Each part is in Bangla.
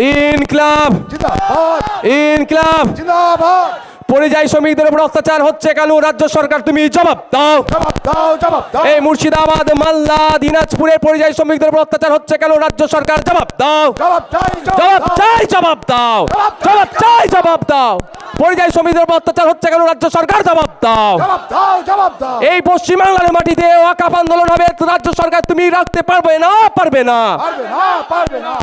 ইনক্লাব। ইনক্লাব। পরিযায়ী শ্রমিকদের উপর অত্যাচার হচ্ছে কেন? রাজ্য সরকার তুমি জবাব দাও। এই মুর্শিদাবাদ মালদা দিনাজপুরে পরিযায়ী শ্রমিকদের উপর অত্যাচার হচ্ছে কেন? রাজ্য সরকার জবাব দাও। জবাব চাই জবাব দাও। জবাব চাই জবাব দাও। পরিযায়ী শ্রমিকদের উপর অত্যাচার হচ্ছে কেন? রাজ্য সরকার জবাব দাও। জবাব এই পশ্চিমবাংলার মাটিতে ওয়াকাপ আন্দোলন হবে। রাজ্য সরকার তুমি রাখতে পারবে না পারবে না। পারবে না পারবে না।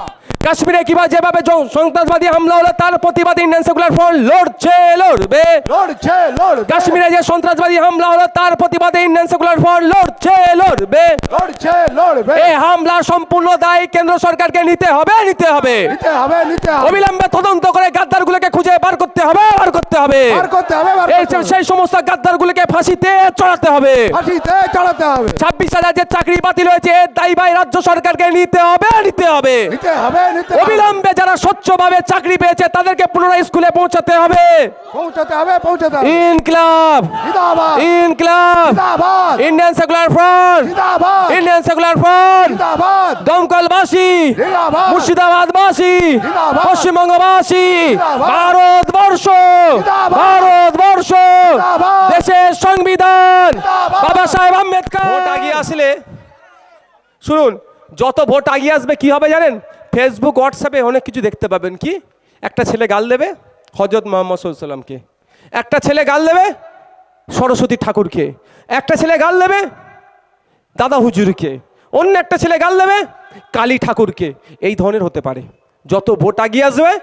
কাশ্মীরে কিবা যেভাবে সন্ত্রাসবাদী হামলা হলো তার প্রতিবাদে ইন্ডিয়ান সেকুলার ফ্রন্ট লড়ছে লড়বে। লড়ছে লড়বে। কাশ্মীরে যে সন্ত্রাসবাদী হামলা হলো তার প্রতিবাদে ইন্ডিয়ান সেকুলার ফ্রন্ট লড়ছে লড়বে। লড়ছে লড়বে। এই হামলার সম্পূর্ণ দায় কেন্দ্র সরকারকে নিতে হবে নিতে হবে। নিতে হবে নিতে হবে। অবিলম্বে তদন্ত করে গাদ্দারগুলোকে খুঁজে বার করতে হবে বার করতে হবে। বার করতে হবে বার করতে হবে। সেই সমস্ত গাদ্দারগুলোকে ফাঁসিতে চড়াতে হবে। ফাঁসিতে চড়াতে হবে। ছাব্বিশ হাজার যে চাকরি বাতিল হয়েছে এর দায়ী ভাই রাজ্য সরকারকে নিতে হবে নিতে হবে। নিতে হবে অবিলম্বে যারা স্বচ্ছভাবে চাকরি পেয়েছে তাদেরকে পুনরায় স্কুলে পৌঁছাতে হবে। পৌঁছাতে হবে পৌঁছাতে হবে। ইনক্লাব। জিন্দাবাদ। ইনক্লাব। জিন্দাবাদ। ইন্ডিয়ান সেকুলার ফ্রন্ট জিন্দাবাদ। ইন্ডিয়ান সেকুলার ফ্রন্ট জিন্দাবাদ। দমকলবাসী। জিন্দাবাদ। মুর্শিদাবাদবাসী। জিন্দাবাদ। পশ্চিমবঙ্গবাসী। ভারতবর্ষ। ভারতবর্ষ। দেশের সংবিধান। বাবা সাহেব আম্বেদকর। ভোট আগিয়ে আসলে শুনুন যত ভোট আগিয়ে আসবে কি হবে জানেন? ফেসবুক হোয়াটসঅ্যাপে অনেক কিছু দেখতে পাবেন কি? একটা ছেলে গাল দেবে হজরত মোহাম্মদ সাল্লামকে একটা ছেলে গাল দেবে সরস্বতী ঠাকুরকে। একটা ছেলে গাল দেবে দাদা হুজুরকে। অন্য একটা ছেলে গাল দেবে কালী ঠাকুরকে। এই ধরনের হতে পারে। যত ভোট আগিয়ে আসবে,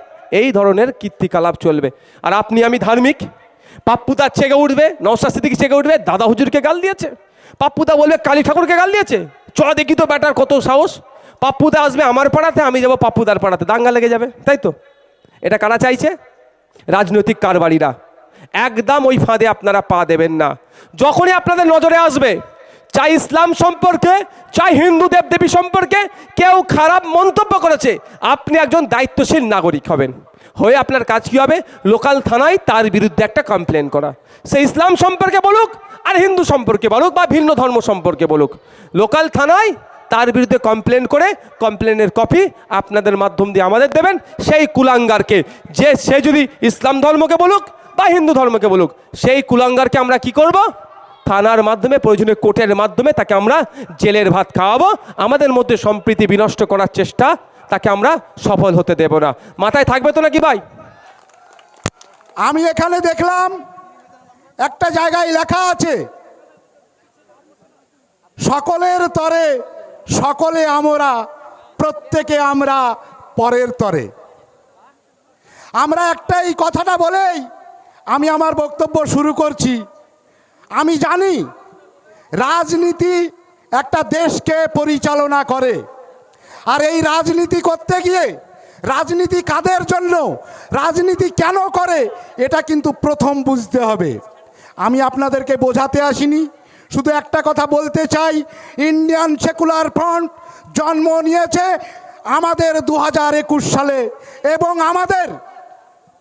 এই ধরনের কীর্তিকলাপ চলবে। আর আপনি আমি ধার্মিক, পাপ্পুদা চেগে উঠবে নৌশা সিদ্দিকি চেগে উঠবে, দাদা হুজুরকে গাল দিয়েছে। পাপ্পুদা বলবে কালী ঠাকুরকে গাল দিয়েছে। চ দেখি তো ব্যাটার কত সাহস। পাপ্পুদা আসবে আমার পাড়াতে, আমি যাব পাপ্পুদার পাড়াতে। দাঙ্গা লেগে যাবে, তাই তো? এটা কারা চাইছে? রাজনৈতিক কারবারিরা। একদম ওই ফাঁদে আপনারা পা দেবেন না। যখনই আপনাদের নজরে আসবে, চাই ইসলাম সম্পর্কে, চাই হিন্দু দেবদেবী সম্পর্কে কেউ খারাপ মন্তব্য করেছে, আপনি একজন দায়িত্বশীল নাগরিক হবেন। হয়ে আপনার কাজ কী হবে? লোকাল থানায় তার বিরুদ্ধে একটা কমপ্লেন করা। সে ইসলাম সম্পর্কে বলুক আর হিন্দু সম্পর্কে বলুক বা ভিন্ন ধর্ম সম্পর্কে বলুক। লোকাল থানায় তার বিরুদ্ধে কমপ্লেন করে কমপ্লেনের কপি আপনাদের মাধ্যম দিয়ে আমাদের দেবেন। সেই কুলাঙ্গারকে, যে, সে যদি ইসলাম ধর্মকে বলুক বা হিন্দু ধর্মকে বলুক, সেই কুলাঙ্গারকে আমরা কি করব? থানার মাধ্যমে, প্রয়োজনীয় কোর্টের মাধ্যমে তাকে আমরা জেলের ভাত খাওয়াবো। আমাদের মধ্যে সম্প্রীতি বিনষ্ট করার চেষ্টা তাকে আমরা সফল হতে দেব না। মাথায় থাকবে তো নাকি ভাই? আমি এখানে দেখলাম একটা জায়গায় লেখা আছে, সকলের তরে সকলে আমরা, প্রত্যেকে আমরা পরের তরে। আমরা একটাই কথাটা বলেই আমি আমার বক্তব্য শুরু করছি। আমি জানি রাজনীতি একটা দেশকে পরিচালনা করে। আর এই রাজনীতি করতে গিয়ে রাজনীতি কাদের জন্য, রাজনীতি কেন করে, এটা কিন্তু প্রথম বুঝতে হবে। আমি আপনাদেরকে বোঝাতে আসিনি। শুধু একটা কথা বলতে চাই ইন্ডিয়ান সেকুলার ফ্রন্ট জন্ম নিয়েছে আমাদের দু হাজার একুশ সালে এবং আমাদের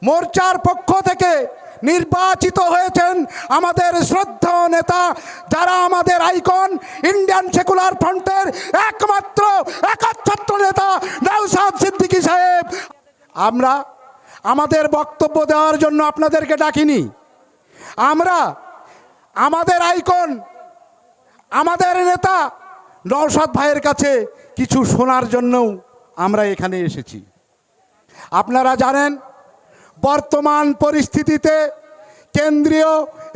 মোর্চার পক্ষ থেকে নির্বাচিত হয়েছেন আমাদের শ্রদ্ধা নেতা যারা আমাদের আইকন ইন্ডিয়ান সেকুলার ফ্রন্টের একমাত্র একচ্ছত্র নেতা নৌসাদ সিদ্দিকী সাহেব। আমরা আমাদের বক্তব্য দেওয়ার জন্য আপনাদেরকে ডাকিনি। আমরা আমাদের আইকন আমাদের নেতা নৌসাদ ভাইয়ের কাছে কিছু শোনার জন্যও আমরা এখানে এসেছি। আপনারা জানেন, বর্তমান পরিস্থিতিতে কেন্দ্রীয়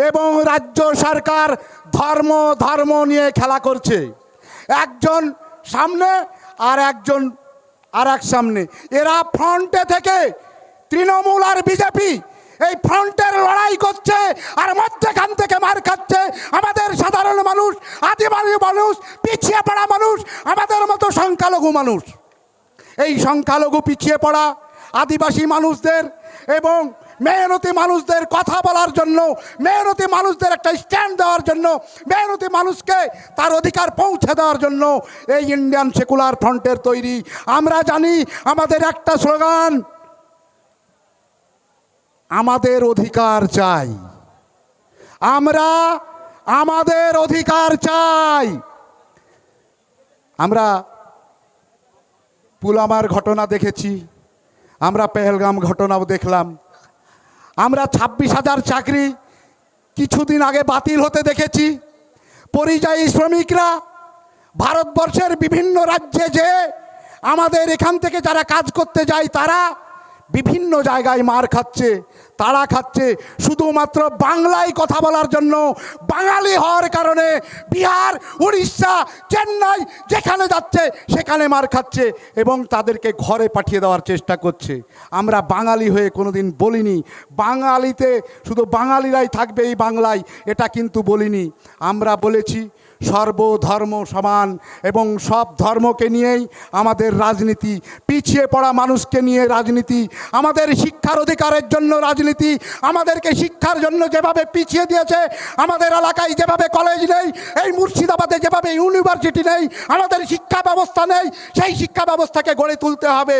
এবং রাজ্য সরকার ধর্ম ধর্ম নিয়ে খেলা করছে। একজন সামনে আর একজন আর এক সামনে। এরা ফ্রন্টে থেকে তৃণমূল আর বিজেপি এই ফ্রন্টের লড়াই করছে আর মধ্যেখান থেকে মার খাচ্ছে। আমাদের সাধারণ মানুষ, আদিবাসী মানুষ, পিছিয়ে পড়া মানুষ, আমাদের মতো সংখ্যালঘু মানুষ। এই সংখ্যালঘু পিছিয়ে পড়া আদিবাসী মানুষদের এবং মেহনতি মানুষদের কথা বলার জন্য, মেহনতি মানুষদের একটা স্ট্যান্ড দেওয়ার জন্য, মেহনতি মানুষকে তার অধিকার পৌঁছে দেওয়ার জন্য এই ইন্ডিয়ান সেকুলার ফ্রন্টের তৈরি। আমরা জানি আমাদের একটা স্লোগান আমাদের অধিকার চাই। আমরা আমাদের অধিকার চাই। আমরা পুলওয়ামার ঘটনা দেখেছি, আমরা পেহেলগাম ঘটনাও দেখলাম। আমরা ছাব্বিশ হাজার চাকরি কিছুদিন আগে বাতিল হতে দেখেছি। পরিযায়ী শ্রমিকরা ভারতবর্ষের বিভিন্ন রাজ্যে যে আমাদের এখান থেকে যারা কাজ করতে যায়, তারা বিভিন্ন জায়গায় মার খাচ্ছে। তারা খাচ্ছে শুধুমাত্র বাংলায় কথা বলার জন্য। বাঙালি হওয়ার কারণে বিহার, উড়িষ্যা, চেন্নাই যেখানে যাচ্ছে সেখানে মার খাচ্ছে এবং তাদেরকে ঘরে পাঠিয়ে দেওয়ার চেষ্টা করছে। আমরা বাঙালি হয়ে কোনোদিন বলিনি। বাঙালিতে শুধু বাঙালিরাই থাকবে এই বাংলায়, এটা কিন্তু বলিনি। আমরা বলেছি সর্বধর্ম সমান এবং সব ধর্মকে নিয়েই আমাদের রাজনীতি। পিছিয়ে পড়া মানুষকে নিয়ে রাজনীতি। আমাদের শিক্ষার অধিকারের জন্য রাজনীতি। আমাদেরকে শিক্ষার জন্য যেভাবে পিছিয়ে দিয়েছে, আমাদের এলাকায় যেভাবে কলেজ নেই, এই মুর্শিদাবাদে যেভাবে ইউনিভার্সিটি নেই, আমাদের শিক্ষা ব্যবস্থা নেই, সেই শিক্ষা ব্যবস্থাকে গড়ে তুলতে হবে।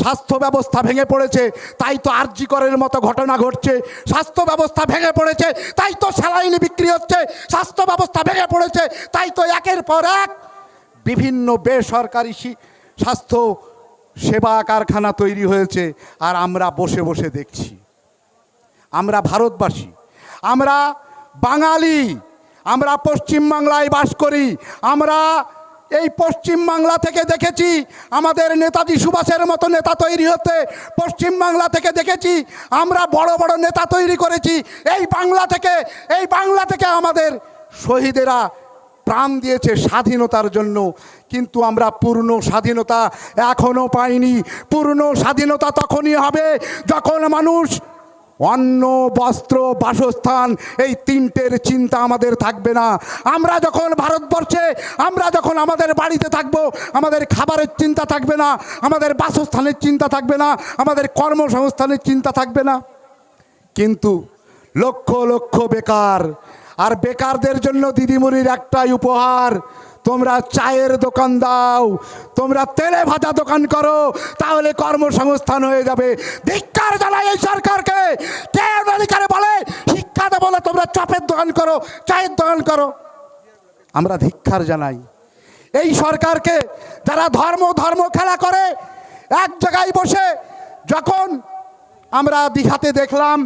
স্বাস্থ্য ব্যবস্থা ভেঙে পড়েছে, তাই তো আরজি করের মতো ঘটনা ঘটছে। স্বাস্থ্য ব্যবস্থা ভেঙে পড়েছে, তাই তো স্যালাইনি বিক্রি হচ্ছে। স্বাস্থ্য ব্যবস্থা ভেঙে পড়েছে, তাই তো একের পর এক বিভিন্ন বেসরকারি স্বাস্থ্য সেবা কারখানা তৈরি হয়েছে, আর আমরা বসে বসে দেখছি। আমরা ভারতবাসী, আমরা বাঙালি, আমরা পশ্চিমবাংলায় বাস করি, আমরা এই পশ্চিম বাংলা থেকে দেখেছি আমাদের নেতাজি সুভাষের মতো নেতা তৈরি হতে। পশ্চিম বাংলা থেকে দেখেছি আমরা বড় বড় নেতা তৈরি করেছি। এই বাংলা থেকে, এই বাংলা থেকে আমাদের শহীদেরা প্রাণ দিয়েছে স্বাধীনতার জন্য। কিন্তু আমরা পূর্ণ স্বাধীনতা এখনও পাইনি। পূর্ণ স্বাধীনতা তখনই হবে যখন মানুষ অন্ন, বস্ত্র, বাসস্থান, এই তিনটের চিন্তা আমাদের থাকবে না। আমরা যখন ভারতবর্ষে, আমরা যখন আমাদের বাড়িতে থাকব, আমাদের খাবারের চিন্তা থাকবে না, আমাদের বাসস্থানের চিন্তা থাকবে না, আমাদের কর্মসংস্থানের চিন্তা থাকবে না। কিন্তু লক্ষ লক্ষ বেকার, আর বেকারদের জন্য দিদিমণির একটাই উপহার তোমরা চায়ের দোকান দাও, তোমরা তেলে ভাজা দোকান করো, তাহলে কর্মসংস্থান হয়ে যাবে। ধিক্কার জানাই এই সরকারকে। কে অধিকারে বলে? শিক্ষা দেবো না, তোমরা চপের দোকান করো, চায়ের দোকান করো। আমরা ধিক্ষার জানাই। এই সরকারকে যারা ধর্ম ধর্ম খেলা করে, এক জায়গায় বসে যখন আমরা দীঘাতে দেখলাম,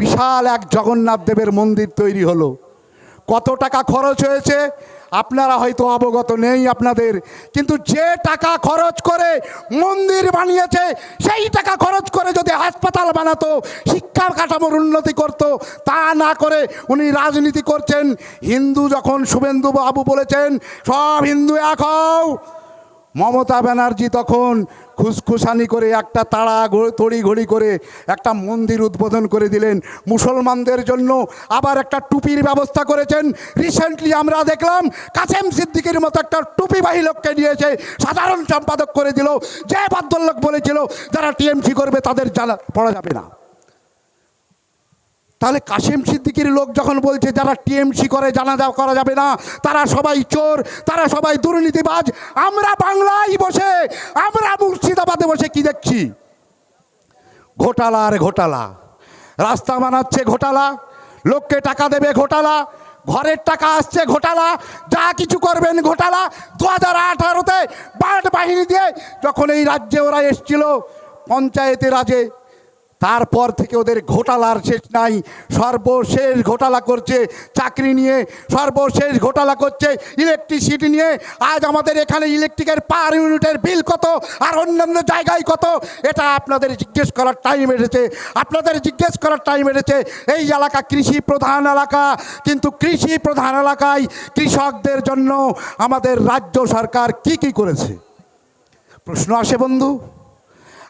বিশাল এক জগন্নাথ দেবের মন্দির তৈরি হলো। কত টাকা খরচ হয়েছে? আপনারা হয়তো অবগত নেই আপনাদের, কিন্তু যে টাকা খরচ করে মন্দির বানিয়েছে, সেই টাকা খরচ করে যদি হাসপাতাল বানাতো, শিক্ষার কাঠামোর উন্নতি করত, তা না করে উনি রাজনীতি করছেন। হিন্দু যখন শুভেন্দু বাবু বলেছেন, সব হিন্দু এক হও। মমতা ব্যানার্জি তখন খুসখুসানি করে একটা তাড়া তড়ি ঘড়ি করে একটা মন্দির উদ্বোধন করে দিলেন। মুসলমানদের জন্য আবার একটা টুপির ব্যবস্থা করেছেন। রিসেন্টলি আমরা দেখলাম কাসেম সিদ্দিকির মতো একটা টুপিবাহী লোককে নিয়েছে। সাধারণ সম্পাদক করে দিল। যে বাদ্যলোক বলেছিল, যারা টিএমসি করবে তাদের জানা পড়া যাবে না। তাহলে কাশেম সিদ্দিকির লোক যখন বলছে যারা টিএমসি করে, জানাজা করা যাবে না, তারা সবাই চোর, তারা সবাই দুর্নীতিবাজ, আমরা বাংলায় বসে, আমরা মুর্শিদাবাদে বসে কি দেখছি? ঘোটালা আর ঘোটালা। রাস্তা বানাচ্ছে ঘোটালা, লোককে টাকা দেবে ঘোটালা, ঘরের টাকা আসছে ঘোটালা, যা কিছু করবেন ঘোটালা। দু হাজার আঠারোতে বাহিনী দিয়ে যখন এই রাজ্যে ওরা এসছিল, পঞ্চায়েতে রাজে তারপর থেকে ওদের ঘোটালার শেষ নাই। সর্বশেষ ঘোটালা করছে চাকরি নিয়ে, সর্বশেষ ঘোটালা করছে ইলেকট্রিসিটি নিয়ে। আজ আমাদের এখানে ইলেকট্রিকের পার ইউনিটের বিল কত আর অন্যান্য জায়গায় কত? এটা আপনাদের জিজ্ঞেস করার টাইম এসেছে। আপনাদের জিজ্ঞেস করার টাইম এসেছে। এই এলাকা কৃষি প্রধান এলাকা। কিন্তু কৃষি প্রধান এলাকায় কৃষকদের জন্য আমাদের রাজ্য সরকার কি কি করেছে? প্রশ্ন আসে বন্ধু।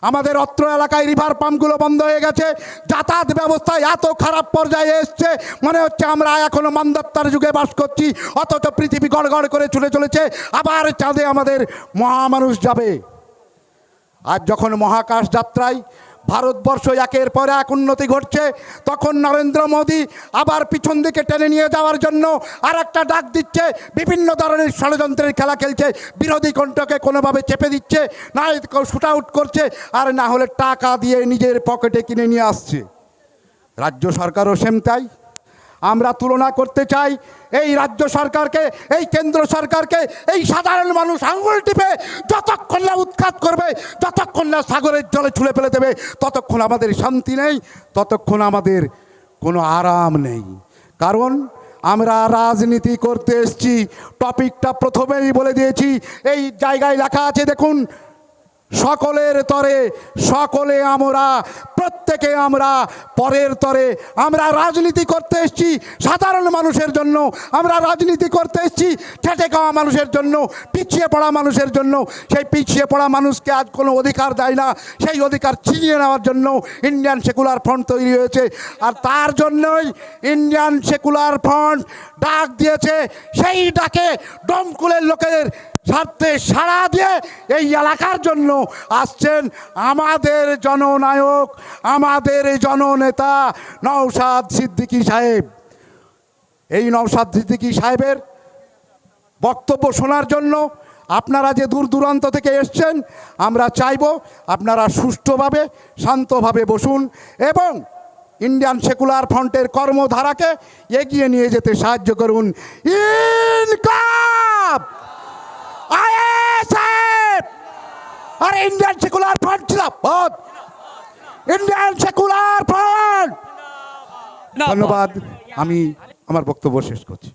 আমাদের অত্র এলাকায় রিভার পাম্পগুলো বন্ধ হয়ে গেছে। যাতায়াত ব্যবস্থায় এত খারাপ পর্যায়ে এসছে। মনে হচ্ছে আমরা এখনও মান্দাত্তার যুগে বাস করছি, অথচ পৃথিবী গড়গড় করে চলে চলেছে। আবার চাঁদে আমাদের মহামানুষ যাবে। আর যখন মহাকাশ যাত্রায় ভারতবর্ষ একের পর এক উন্নতি ঘটছে, তখন নরেন্দ্র মোদী আবার পিছন দিকে টেনে নিয়ে যাওয়ার জন্য আর একটা ডাক দিচ্ছে, বিভিন্ন ধরনের ষড়যন্ত্রের খেলা খেলছে, বিরোধী কণ্ঠকে কোনোভাবে চেপে দিচ্ছে, না শুট আউট করছে, আর না হলে টাকা দিয়ে নিজের পকেটে কিনে নিয়ে আসছে। রাজ্য সরকারও সেম তাই। আমরা তুলনা করতে চাই, এই রাজ্য সরকারকে, এই কেন্দ্র সরকারকে, এই সাধারণ মানুষ আঙুল টিপে যতক্ষণ না উৎখাত করবে, যতক্ষণ না সাগরের জলে ছুঁড়ে ফেলে দেবে, ততক্ষণ আমাদের শান্তি নেই, ততক্ষণ আমাদের কোনো আরাম নেই। কারণ আমরা রাজনীতি করতে এসেছি, টপিকটা প্রথমেই বলে দিয়েছি, এই জায়গায় লেখা আছে, দেখুন সকলের তরে, সকলে আমরা, প্রত্যেকে আমরা, পরের তরে আমরা রাজনীতি করতে এসেছি সাধারণ মানুষের জন্য, আমরা রাজনীতি করতে এসেছি খেটে খাওয়া মানুষের জন্য, পিছিয়ে পড়া মানুষের জন্য, সেই পিছিয়ে পড়া মানুষকে আজ কোনো অধিকার দেয় না, সেই অধিকার ছিনিয়ে নেওয়ার জন্য ইন্ডিয়ান সেকুলার ফ্রন্ট তৈরি হয়েছে। আর তার জন্যই ইন্ডিয়ান সেকুলার ফ্রন্ট ডাক দিয়েছে, সেই ডাকে ডমকুলের লোকের স্বার্থে সাড়া দিয়ে এই এলাকার জন্য আসছেন আমাদের জননায়ক, আমাদের জননেতা নওশাদ সিদ্দিকী সাহেব। এই নওশাদ সিদ্দিকী সাহেবের বক্তব্য শোনার জন্য আপনারা যে দূর দূরান্ত থেকে এসছেন, আমরা চাইব আপনারা সুষ্ঠুভাবে, শান্তভাবে বসুন এবং ইন্ডিয়ান সেকুলার ফ্রন্টের কর্মধারাকে এগিয়ে নিয়ে যেতে সাহায্য করুন। ইনকাম আর ইন্ডিয়ান সেকুলার ফ্রন্ট ছিল ইন্ডিয়ান সেকুলার ফ্রন্ট! ধন্যবাদ আমি আমার বক্তব্য শেষ করছি।